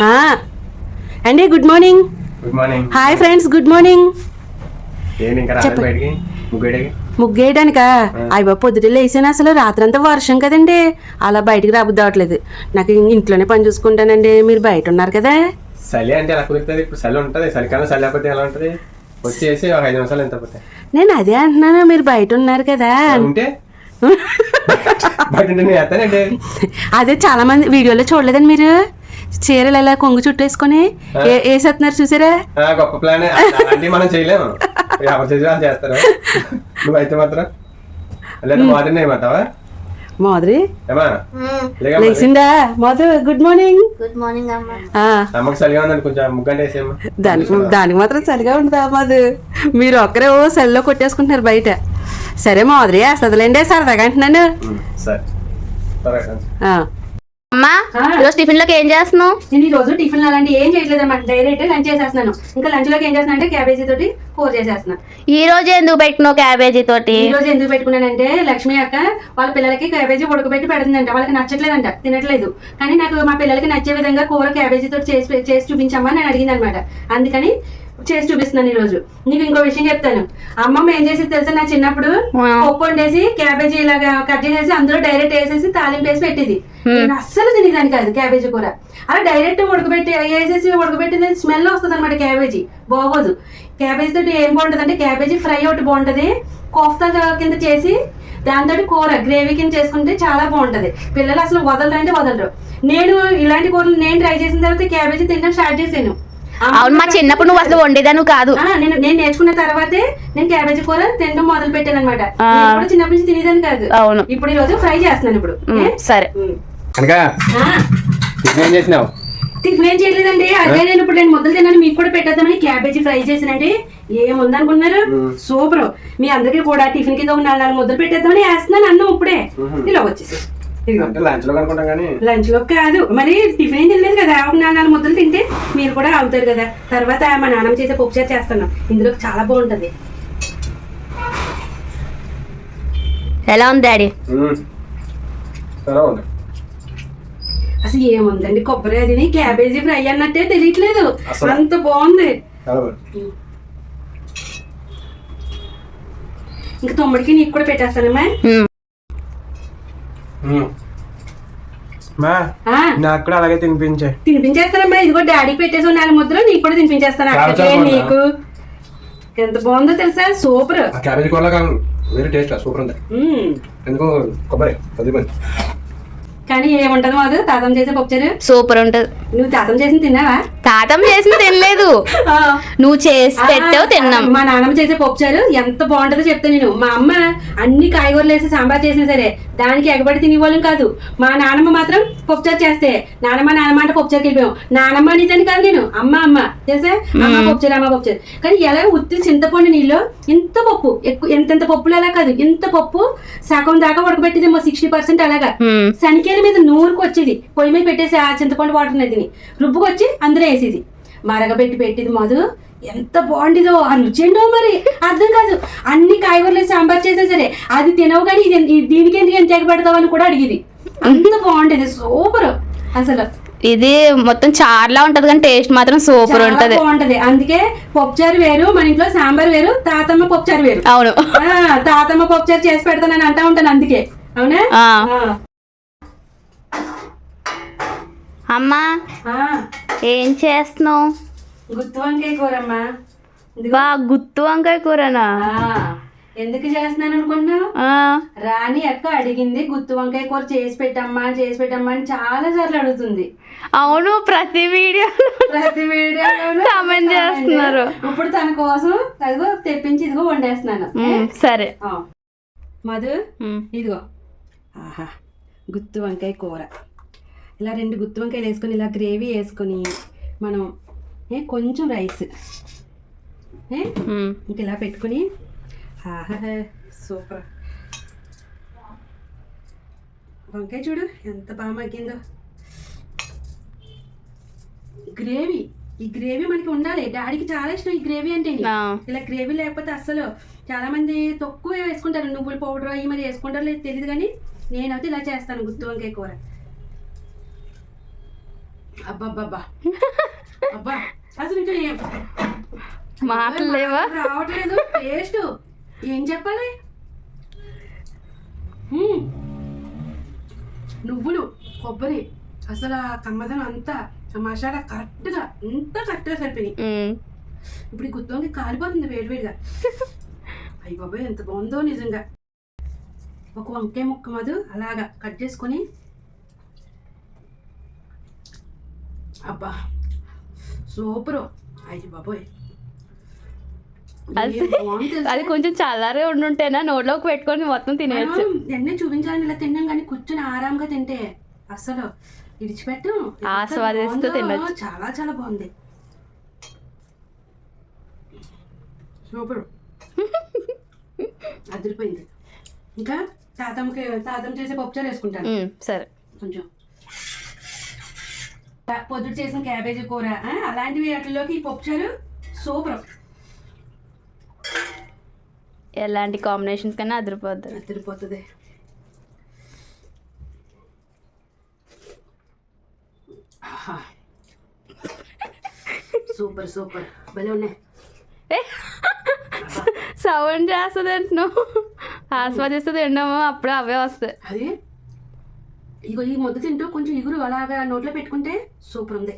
అండి good morning good morning hi friends good morning ముగ్గడికి ముగ్గేయడానికా? అయ్య పొద్దుటే లేసాను అసలు. రాత్రంతా వర్షం కదండి. అలా బయటికి రాబుద్ది అవట్లేదు నాకు ఇంట్లోనే పని చూసుకుంటానండి. మీరు బయట ఉన్నారు కదా. చలి అంటే ఎలా కుదురుతుంది? ఇప్పుడు చలి ఉంటుంది. చలికాలం చలి లేకపోతే ఎలా ఉంటుంది? వచ్చేసి ఒక ఐదు నిమిషాలు ఎంత పోతాయి? నేను అదే అంటున్నాను. మీరు బయట ఉన్నారు కదా. వేస్తానండి అదే చాలా మంది వీడియోలో చూడలేదండి మీరు? చీరలు ఎలా కొంగు చుట్టేసుకొని ఏ- వేసేస్తున్నారు చూసారా? గొప్ప ప్లాన్ అలాంటివి మనం చేయలేము. ఎవరు చేసి వాళ్ళు చేస్తారు. నువ్వైతే మాత్రం? లేదా ఏమంటావా? మోదరి ఏమా? లేక మరి. లేచిందా? గుడ్ మార్నింగ్ గుడ్ మార్నింగ్ అమ్మ. ఆ, అమ్మకి చలిగా ఉందని కొంచెం ముగ్గంటే వేసేయమ్మా. దానికి దానికి మాత్రం చలిగా ఉంటుందా మధు? మీరు ఒక్కరే ఓ సెల్లో కొట్టేసుకుంటున్నారు బయట. సరే మోదరి వేస్తుందిలేండి సరదాగా అంటున్నాను. సరే. త్వరగా ఆ. అమ్మా. ఈరోజు టిఫిన్లోకి ఏం చేస్తున్నావు? నేను ఈ రోజు టిఫిన్ అలాంటి ఏం చేయట్లేదు అన్నమాట డైరెక్ట్ లంచ్ చేసేస్తున్నాను. ఇంకా లంచ్లోకి ఏం చేస్తున్నా అంటే క్యాబేజీ తోటి కూర చేసేస్తున్నాను ఈ రోజు ఎందుకు పెట్టినావు క్యాబేజీ తోటి? ఈ రోజు ఎందుకు పెట్టుకున్నానంటే లక్ష్మి అక్క వాళ్ళ పిల్లలకి క్యాబేజీ ఉడకబెట్టి పెడుతుందంట. వాళ్ళకి నచ్చట్లేదంట తినట్లేదు. కానీ నాకు మా పిల్లలకి నచ్చే విధంగా కూర క్యాబేజీ తోటి చేసి చేసి చూపించమ్మా నేను అడిగింది అనమాట అందుకని చేసి చూపిస్తున్నాను ఈ రోజు నీకు ఇంకో విషయం చెప్తాను. అమ్మమ్మ ఏం చేసి తెలుసా? నా చిన్నప్పుడు. పప్పు వండేసి క్యాబేజీ ఇలాగా కట్ చేసేసి అందులో డైరెక్ట్ వేసేసి తాలింపు వేసి పెట్టింది. నేను అస్సలు తినేదాన్ని కాదు క్యాబేజీ కూర. అలా డైరెక్ట్ ఉడకబెట్టి వేసేసి ఉడకబెట్టింది స్మెల్ వస్తుంది అనమాట క్యాబేజీ. బాగోదు. క్యాబేజీ తోటి ఏం బాగుంటుంది అంటే క్యాబేజీ ఫ్రై ఒకటి బాగుంటది. కోఫ్తా కింద చేసి దాంతో కూర గ్రేవీ కింద చేసుకుంటే చాలా బాగుంటది. పిల్లలు అసలు వదలరు అంటే వదలరు. నేను ఇలాంటి కూరలు నేను ట్రై చేసిన తర్వాత క్యాబేజీ తినడం స్టార్ట్ చేశాను. అవును మా చిన్నప్పుడు నువ్వు అసలు వండేదాను కాదు. నేను నేను నేర్చుకున్న తర్వాతే నేను క్యాబేజీ కూర తినడం మొదలు పెట్టాను అనమాట చిన్నప్పటి నుంచి తినేదాన్ని కాదు. అవును. ఇప్పుడు ఈ రోజు ఫ్రై చేస్తున్నాను ఇప్పుడు? సరే. ఏం చేసినావు? టిఫిన్ ఏం చేయలేదండి. అదే నేను ఇప్పుడు నేను ముద్దలు తిన్నాను. మీకు కూడా పెట్టేద్దామని క్యాబేజీ ఫ్రై చేసినండి ఏముందనుకున్నారు. సూపర్. మీ అందరికీ కూడా టిఫిన్ కింద ఒక నాలుగు నాలుగు ముద్దలు పెట్టేద్దామని వేస్తున్నాను. అన్నం ఇప్పుడే. ఇలా వచ్చేసి అంటే లంచ్లో కానీ. లంచ్లో కాదు. మరి టిఫిన్ ఏం తినలేదు కదా? ఒక నాలుగు ముద్దలు తింటే మీరు కూడా అవుతారు కదా? తర్వాత మా నాన్నమ్మ చేసే పప్పుచారు చేస్తాను ఇందులో చాలా బాగుంటది. ఎలా ఉంది డాడీ? ఉంది అసలు ఏముందండి? కొబ్బరి అది క్యాబేజీ ఫ్రై అన్నట్టే తెలియట్లేదు. అంత బాగుంది. చాలా బాగుంది. ఇంక తమ్ముడికి నీకు కూడా పెట్టేస్తానమ్మా. మా ఆ, నాకు కూడా అలాగే తినిపించే. తినిపించేస్తానమ్మా ఇదిగో డాడీకి పెట్టేసి నాలుగు ముద్దలు నీకు కూడా తినిపించేస్తాను బాగుందా? నీకు? ఎంత బాగుందో తెలుసా? సూపర్. క్యాబేజీ కాదు వేరే టేస్ట్ సూపర్ ఉంది. ఎందుకు కొబ్బరి కొద్దిమంది కానీ ఏముంటది మాకు తాతం చేసే పప్పుచారు. సూపర్ ఉంటది. నువ్వు తాతం చేసి తిన్నావా? తాతం చేసింది తినలేదు. నువ్వు చేసి పెట్టావు తిన్నాం. మా నాన్నమ్మ చేసే పప్పుచారు ఎంత బాగుంటుందో చెప్తా నేను. మా అమ్మ అన్ని కాయగూరలు వేసి సాంబార్ చేసినా సరే దానికి ఎగబడి తినేవాళ్ళం కాదు. మా నాన్నమ్మ మాత్రం పప్పుచారు చేస్తే నానమ్మ నానమ్మ అంటే పప్పుచారుకి వెళ్ళిపోయాం. నానమ్మ అనేదాన్ని కాదు నేను. అమ్మ అమ్మ. తెలుసా? అమ్మ పప్పుచారు అమ్మ పప్పుచారు. కానీ ఎలా ఉత్తి చింతపండు నీళ్ళు ఇంత పప్పు ఎక్కువ ఎంతెంత పప్పులు అలా కాదు. ఇంత పప్పు సగం దాకా ఉడకబెట్టిదేమో సిక్స్టీ పర్సెంట్ అలాగా. ఉమ్, శనికేల మీద నూరుకు వచ్చేది పొయ్యి మీద పెట్టేసి ఆ చింతపండు వాటర్ నదిని. రుబ్బుకొచ్చి అందులో వేసేది. మరగబెట్టి పెట్టేది మధు. ఎంత బాగుండేదో. ఆ రుచి ఏంటో మరి. అర్థం కాదు. అన్ని కాయగూరలు సాంబార్ చేసా సరే అది తినవు కానీ ఇది దీనికి ఎందుకు ఎంత ఎగబెడతావు అని కూడా అడిగేది. అంత బాగుండేది. సూపర్. అసలు. ఇది మొత్తం చార్లా ఉంటది కానీ టేస్ట్ మాత్రం సూపర్ చాలా ఉంటది. బాగుంటది. అందుకే పప్పుచారు వేరు మన ఇంట్లో సాంబార్ వేరు తాతమ్మ పప్పుచారు వేరు. అవును. తాతమ్మ పప్పుచారు చేసి పెడతానని అంటా ఉంటాను అందుకే. అవునా? అమ్మా. ఏం చేస్తున్నావు? గుత్తి వంకాయ కూరమ్మా. ఇదిగో. బా గుత్తు వంకాయ కూరనా? ఎందుకు చేస్తున్నాను అనుకున్నావు ఆ, రాణి అక్క అడిగింది గుత్తి వంకాయ కూర చేసి పెట్టమ్మా చేసి పెట్టమ్మా అని చాలా సార్లు అడుగుతుంది. అవును ప్రతి వీడియో ప్రతి వీడియోలోనూ Comment చేస్తున్నారు. ఇప్పుడు తన కోసం అదిగో తెప్పించి ఇదిగో వండేస్తున్నాను. సరే. మధు ఇదిగో. ఆహా గుత్తి వంకాయ కూర. ఇలా రెండు గుత్తి వంకాయలు వేసుకొని ఇలా గ్రేవీ వేసుకొని మనం ఏ కొంచెం రైస్. ఇంక ఇలా పెట్టుకుని ఆహా సూపర్. వంకాయ చూడు ఎంత బాగా మగ్గిందో. గ్రేవీ ఈ గ్రేవీ మనకి ఉండాలి. డాడీకి చాలా ఇష్టం ఈ గ్రేవీ అంటే ఇలా గ్రేవీ లేకపోతే అస్సలు చాలా మంది తక్కువ వేసుకుంటారు. నువ్వుల పౌడర్ అవి మరి వేసుకుంటారో లేదు తెలియదు కానీ నేనైతే ఇలా చేస్తాను గుత్తి వంకాయ కూర. అబ్బబ్బబ్బా. అబ్బా అసలు ఇంకా ఏం మాటలు లేవా? రావట్లేదు. టేస్ట్. ఏం చెప్పాలి. నువ్వులు కొబ్బరి అసలు ఆ కమ్మదనం అంతా మసాలా కరెక్ట్గా అంతా కరెక్ట్గా సరిపోయినాయి. ఇప్పుడు ఈ గుత్తొంగి కాలిపోతుంది వేడివేడిగా అయ్యి బాబాయ్ ఎంత బాగుందో నిజంగా. ఒక వంకాయ ముక్క మధు అలాగా కట్ చేసుకొని అబ్బా సూపరు. అయ్యి బాబోయ్. అది కొంచెం చల్లారే ఉండుంటేనా? నోట్లోకి పెట్టుకొని మొత్తం తినేయచ్చు. ఎన్ని చూపించాలని ఇలా తిన్నాం కానీ కూర్చొని ఆరాంగా తింటే అసలు ఇడిచిపెట్టు ఎంత ఆస్వాదిస్తూ. తినొచ్చు. చాలా చాలా బాగుంది. సూపర్. అదిరిపోయింది. ఇంకా తాతమ్మకి తాతమ్మ చేసే పప్పుచారు వేసుకుంటాను. సరే. కొంచెం. పొద్దుట చేసిన క్యాబేజీ కూర. అలాంటివి వాటిలోకి ఈ పప్పుచారు సూపర్. ఎలాంటి కాంబినేషన్స్ కన్నా అదిరిపోతుంది. ఆహా. Super super. భలే ఉన్నాయి. సౌండ్ చేస్తుంది అంటున్నావు ఆస్వాదిస్తూ తినడము అప్పుడు అవే వస్తాయి. ఇగో ఈ ముద్ద తింటూ కొంచెం ఇగురు అలాగా నోట్లో పెట్టుకుంటే సూపర్ ఉంది.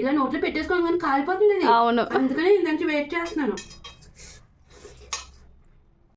ఇలా నోట్లో పెట్టేసుకోగానే కాలిపోతుంది ఇది. అవును. అందుకని ఇందాక వెయిట్ చేస్తున్నాను.